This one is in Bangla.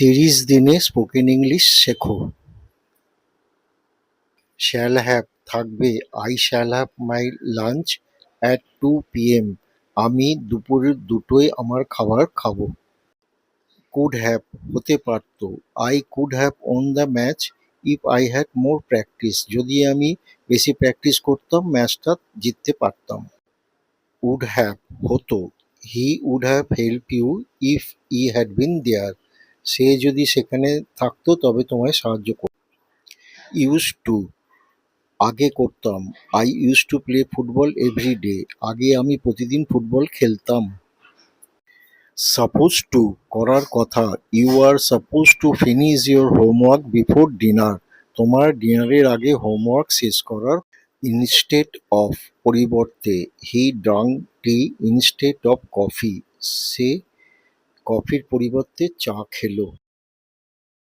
তিরিশ দিনে স্পোকেন ইংলিশ শেখো। শ্যাল হ্যাভ থাকবে। I shall have my lunch at two PM আমি দুপুরের দুটোয় আমার খাবার খাব। কুড হ্যাভ হতে পারতো। I could have won the match if I had more practice যদি আমি বেশি প্র্যাকটিস করতাম ম্যাচটা জিততে পারতাম। উড হ্যাভ হতো। He would have help you if he had been there সে যদি সেখানে থাকতো তবে তোমায় সাহায্য করত। ইউজ টু আগে করতাম। I use to play football every day আগে আমি প্রতিদিন ফুটবল খেলতাম। সাপোজ টু করার কথা। You are suppose to finish your homework before dinner তোমার ডিনারের আগে হোমওয়ার্ক শেষ করার ইনস্টেড অফ পরিবর্তে he drank tea instead of coffee সে কফির পরিবর্তে চা খেলো।